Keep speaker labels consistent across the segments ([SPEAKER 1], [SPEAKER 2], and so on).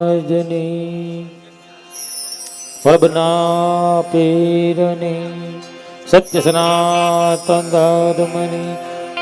[SPEAKER 1] જની પ્રભના પીરની, સત્ય સનાતન ધર્મની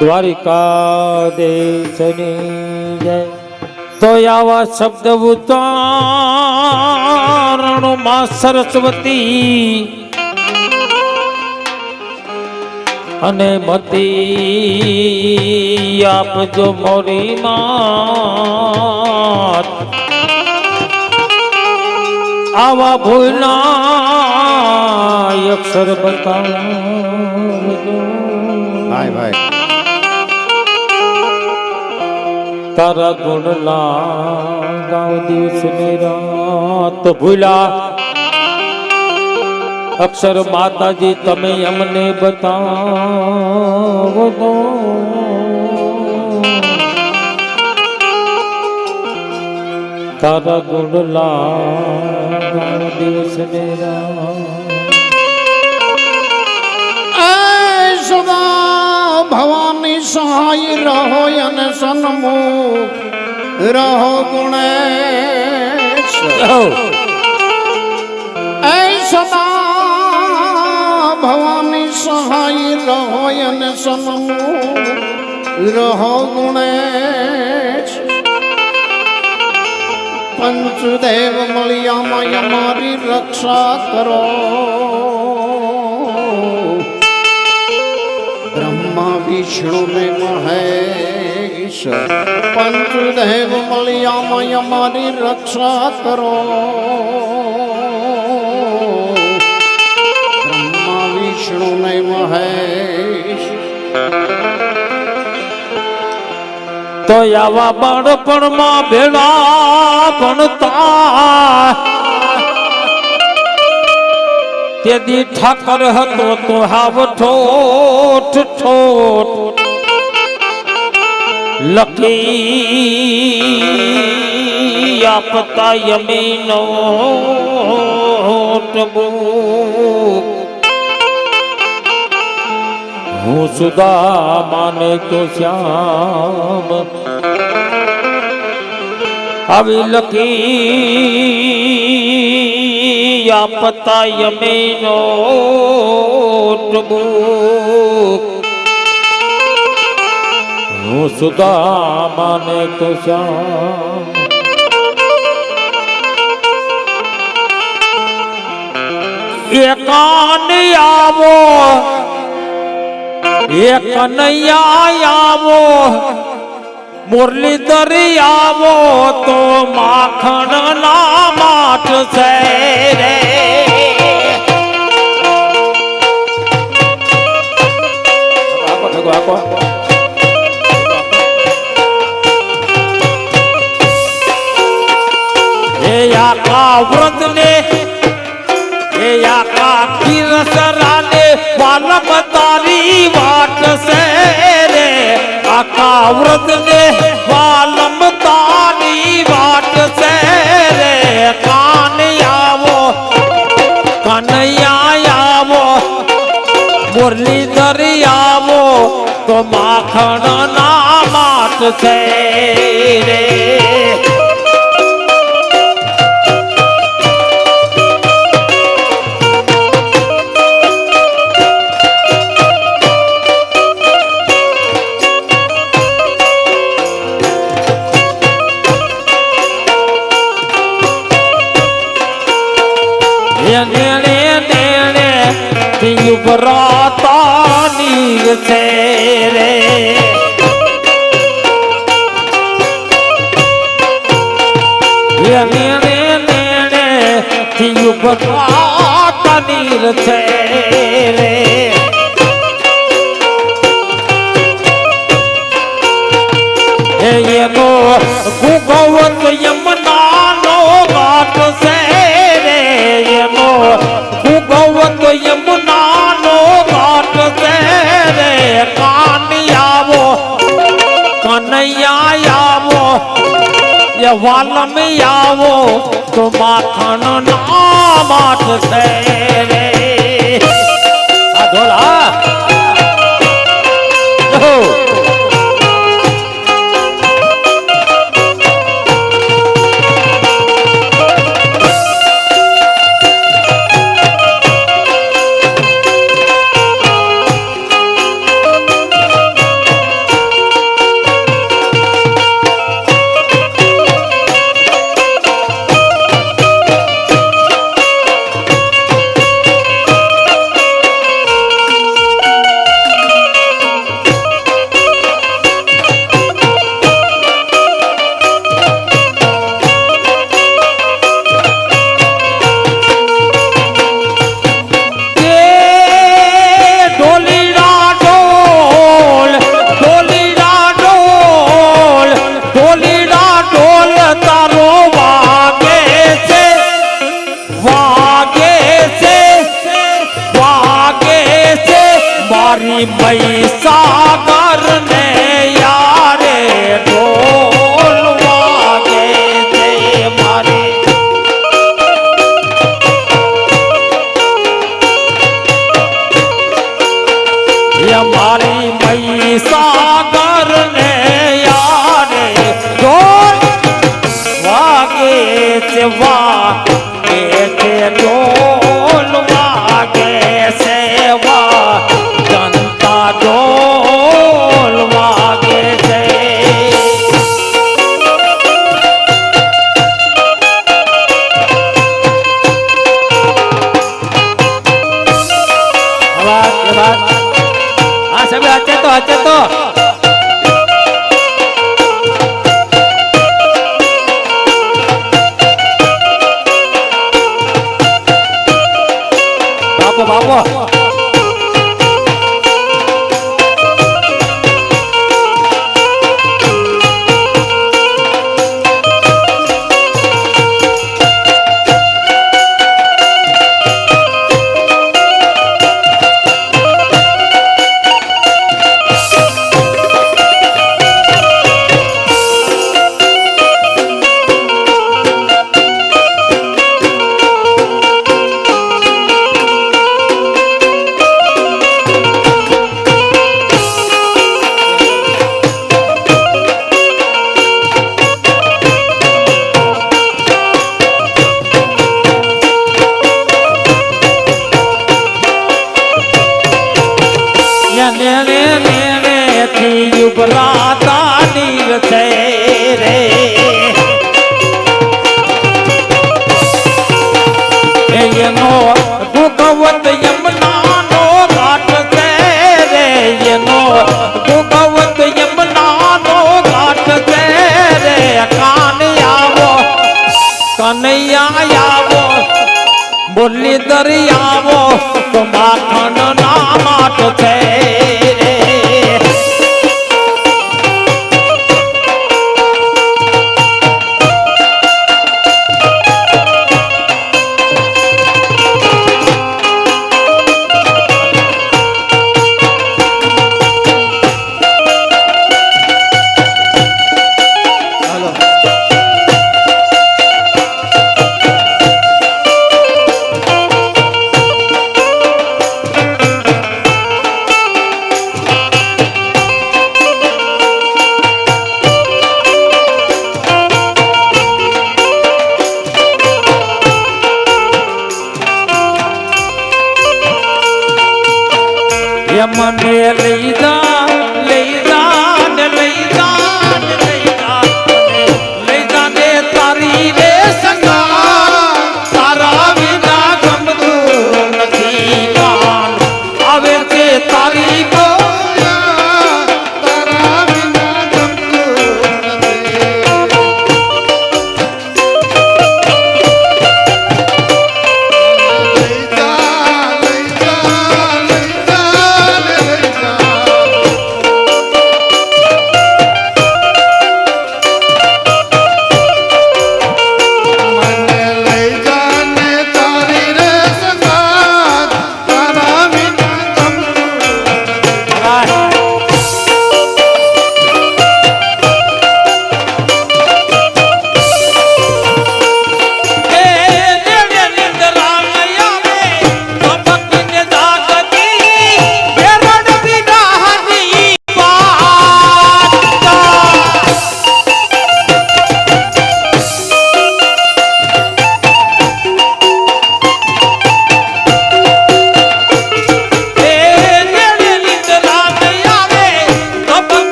[SPEAKER 1] દ્વારિકા દેશની જય. તો આવા શબ્દ ઉતારણો માં સરસ્વતી અને મતી આપજો મોરી માત આવા ભૂલના અક્ષર બતાવજો
[SPEAKER 2] ભાઈ ભાઈ.
[SPEAKER 1] તારા ગુણ ગાવ દિવસ ને રાત ભૂલા. અક્ષર માતાજી તમે અમને બતાવો તો. તારા ગુણ ગાવ દિવસ ને
[SPEAKER 2] સદા ભવાની સહાય રહો અને સન્મુખ રહો ગુણેશ એ સદા ભવાની સહાય રહો અને સન્મુખ રહો ગુણેશ પંચદેવ મળ્યામાં અમારી રક્ષા કરો બ્રહ્મા વિષ્ણુ ને મહેશ પંચદેવ મળ્યામાં અમારી રક્ષા કરો બ્રહ્મા વિષ્ણુ ને મહેશ
[SPEAKER 1] તો આવા બાળપણમાં ભેળા ભણતા. તેથી ઠાકર હતો તો હાવ ઠોઠ ઠોઠ. લખી આપતા યમીનો બુક હું સુદા માને તો શ્યામ. આવી લખી આપતા યમીનો હું સુદા માને તો શ્યામ. એકાન આવો એ કનૈયા આવો મુરલીધર આવો તો માખણ ના માઠ છે રે. આકો વ્રત ને વાલમ તારી વાટ છે રે કાન આવો કનૈયા આવો. મુરલીધર આવો, તો માખણ ના માટ છે રે નીર છે રે નેણે નેણે યુવરાતા નીર છે. વાલમ આવો તો માખણ ના માઠ છે રે આ ઢોલા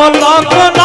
[SPEAKER 1] আমল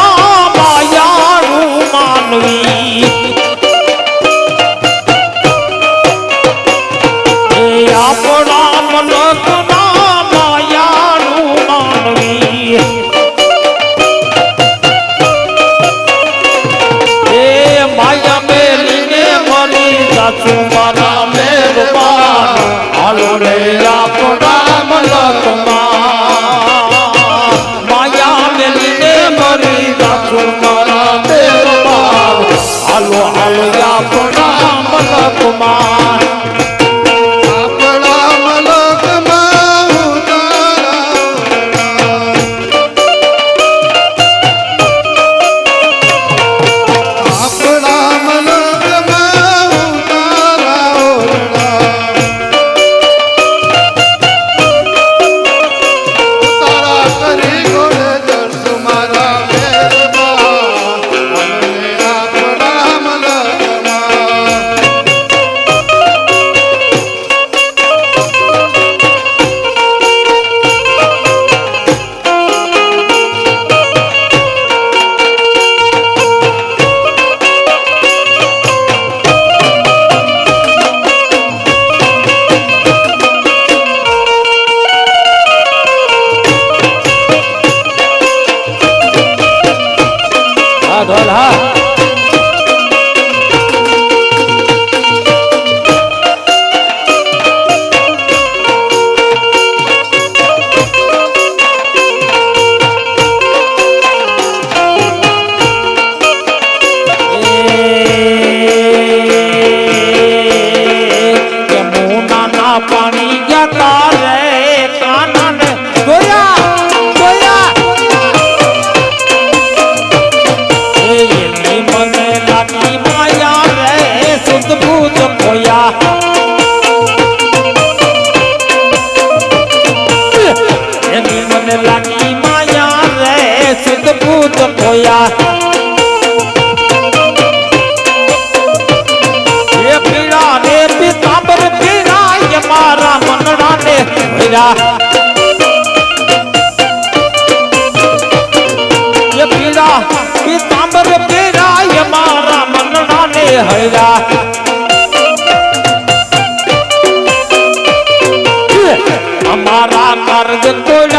[SPEAKER 1] करा कर्ज तुल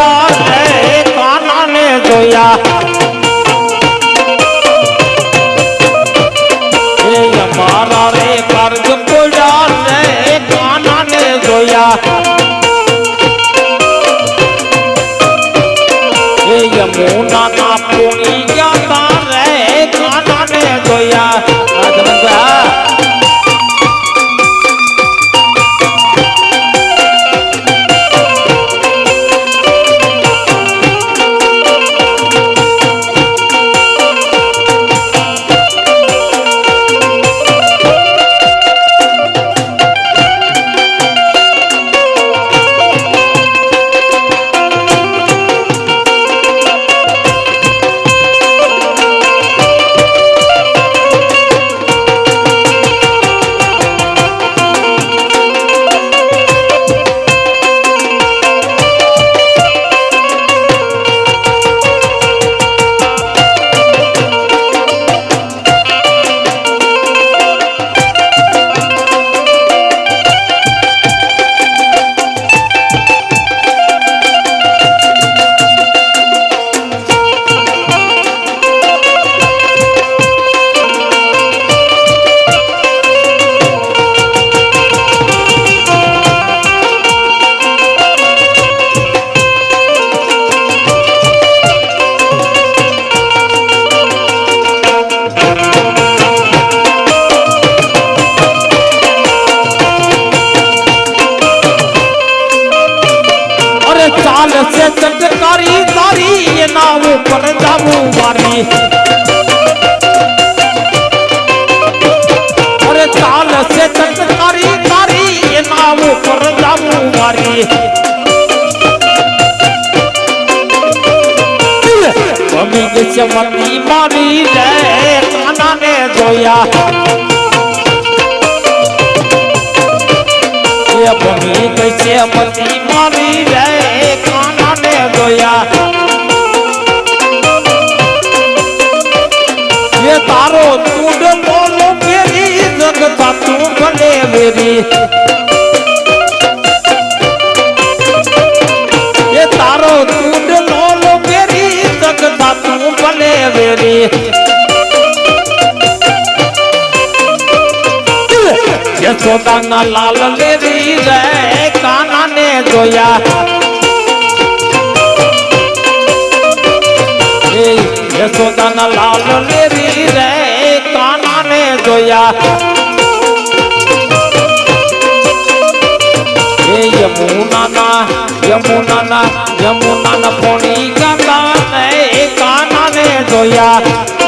[SPEAKER 1] અરે ચાલ છે ચટકારી તારી એના ઉપર જાવું મારી. અમિત ચમતી મારી રે કાનાને જોયા. એ ભમી ગઈ છે મારી રે સખી એ તારો દૂધ નો પેરી જગતા તું ભલે વેરી. સોદાના લાલ લેરી રે કાના ને જોયા યશોદાના લાલ લેરી રે કાના ને જોયા. યમુનાના યમુનાના યમુનાના પોણી ગાતા ને એ કાનાને જોયા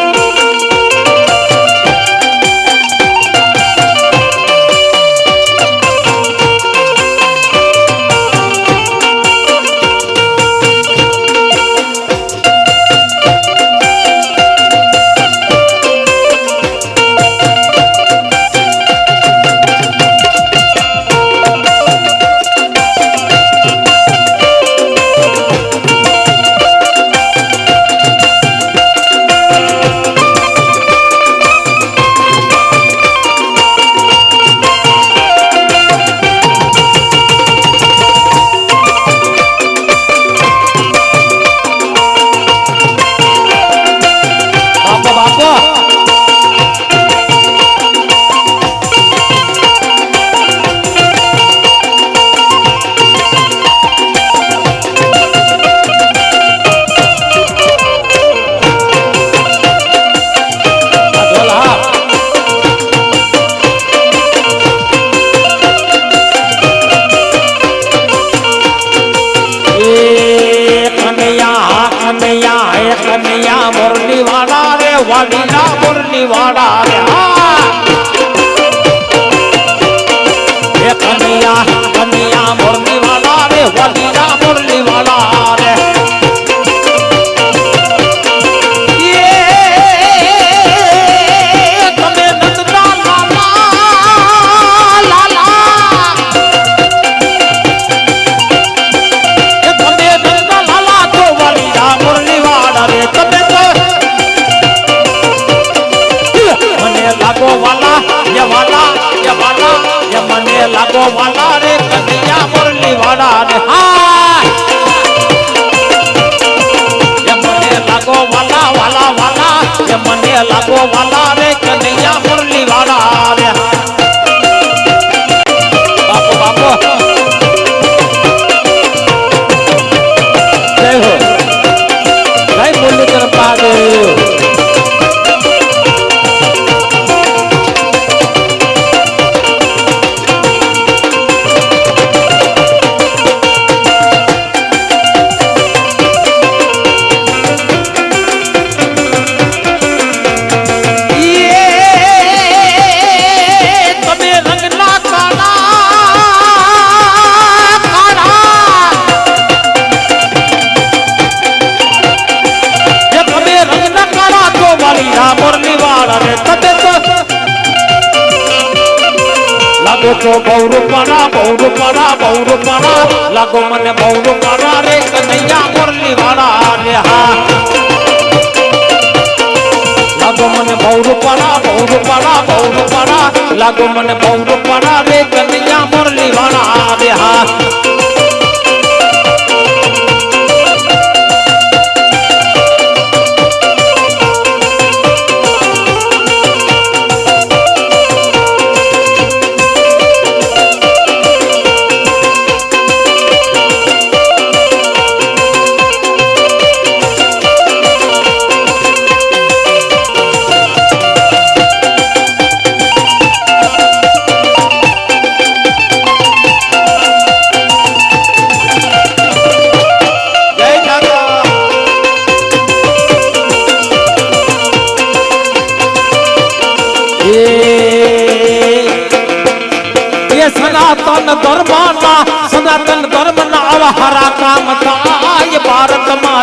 [SPEAKER 1] લાગો મને બહુરૂપણા રે, કનૈયા મુરલી વાળા રે, હા. લાગો મને બહુરૂપણા બહુ બહુરૂપણા લાગો મને બહુરૂપણા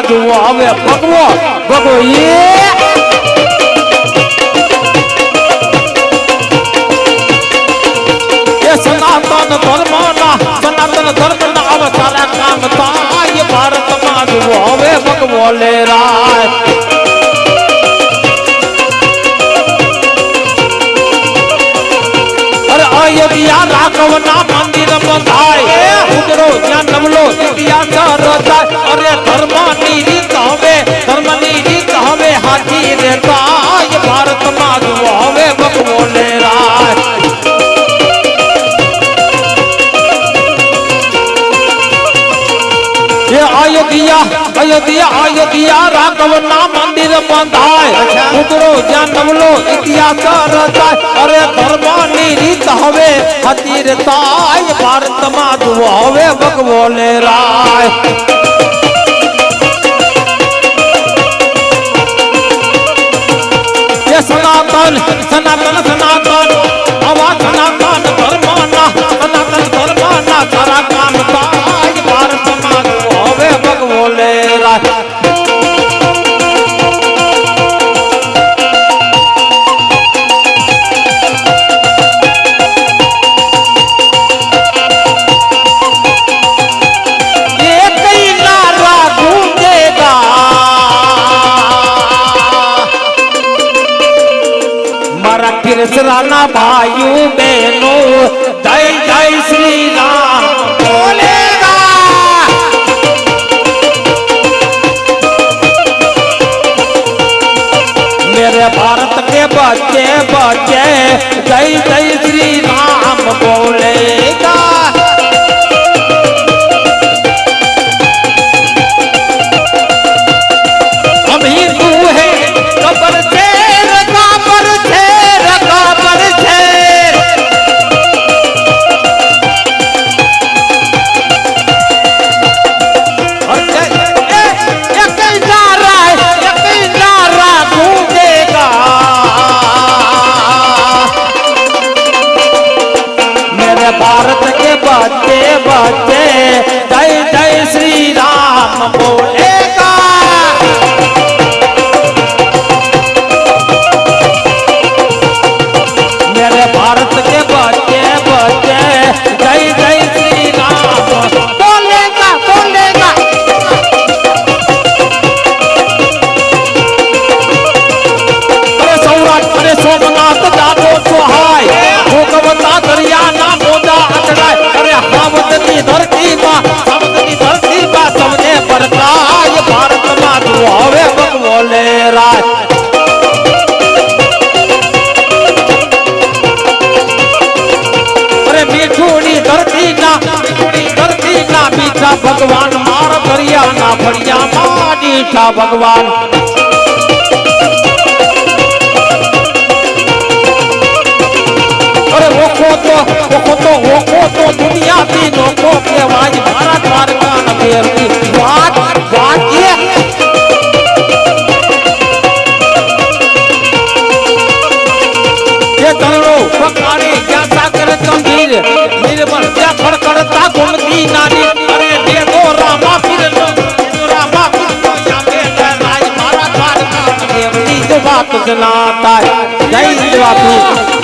[SPEAKER 1] જુઓ હવે ભગવો ભગવો એ સનાતન ધર્મ ના સનાતન ધર્મ ના સારા કામ થાય ભારતમાં જુઓ. હવે ભગવો લે અયોધ્યા રાઘવના મંદિર બધાય ઉતરો ત્યાં નમલો દિવ્યા સર થાય. અરે ધર્મની રીત હવે, ધર્મની રીત હવે હાથી રે ભારતમાં જુઓ હવે બકવો લે રાય. અયોધ્યા અયોધ્યા અયોધ્યા રાઘવના મંદિર બંધાય. ઉતરો જ્યાં નવલો ઇતિહાસ રચાય. અરે ધર્મની રીત હવે હતીર થાય, ભારતમાં જુઓ હવે ભગવો રાય. સનાતન સનાતન સનાતન, આવા ના ફળિયા માં ભગવાન. અરે ઓખો તો ઓખો નિર્મળ ત્યાં ગુમતી નાની જ વાત જ ના થાય. જય દેવાપુર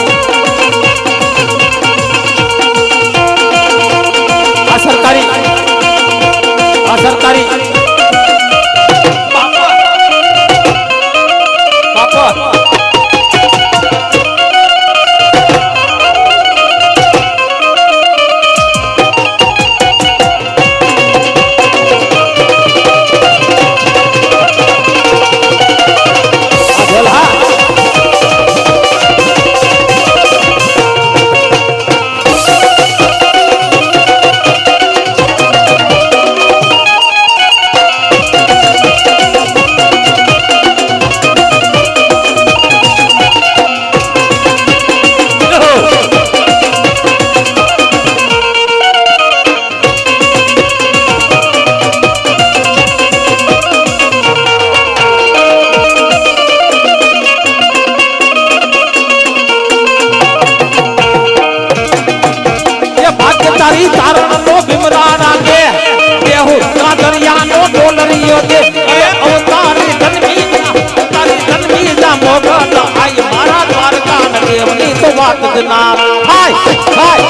[SPEAKER 1] ના હાય.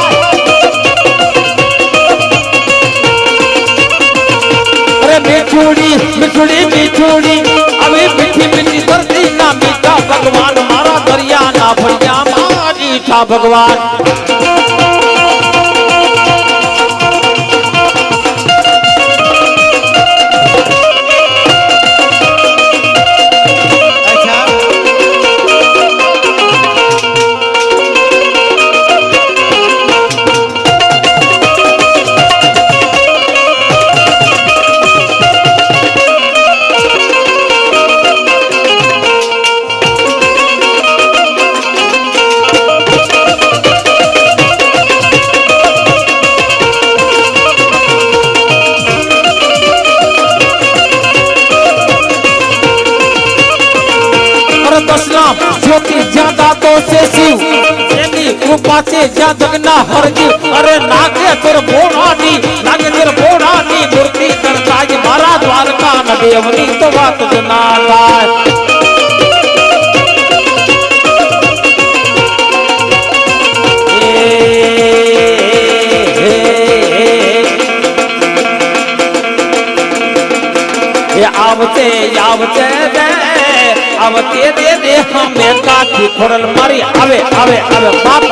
[SPEAKER 1] અરે મીઠુડી મીઠુડી મીઠુડી, આવી મીઠી મીઠી ધરતી મીઠા ભગવાન, મારા દરિયા ના ભળ્યા માં ભગવાન. છે શિવ એની કૃપા છે જ્યાં જગના હરજી અરે નાગે તર ભોળાની નાગે તર ભોળાની મૂર્તિ કરતા જ મારા દ્વારકા ના દેવની તો વાત જ ના થાય આવતે આવતે આવતે દે દે હમે કાઠી ખોરલ મારી. આવે આવે આવે, બાપ.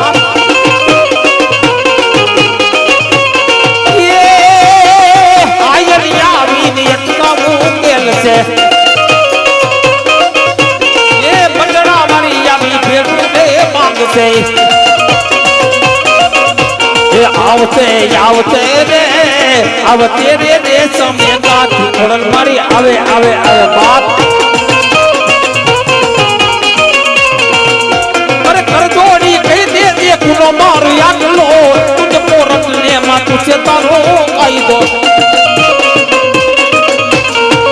[SPEAKER 1] આવતે આવતે રે આવતે રે દે સમય ગાથી ખોડલ મારી. આવે આવે આવે, બાપ. તુજે તારો કાયદો.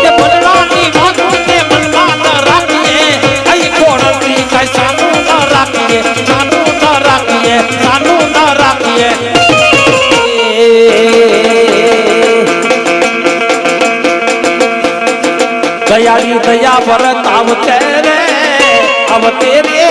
[SPEAKER 1] એ બલરાની વાતો ને મનમાં ન રાખીએ. અહીં ખોડલની કાંઈ સાનું ન રાખીએ. સાનું ન રાખીએ. સાનું ન રાખીએ. દયાળી દયા ભરત આવતે રે આવતે રે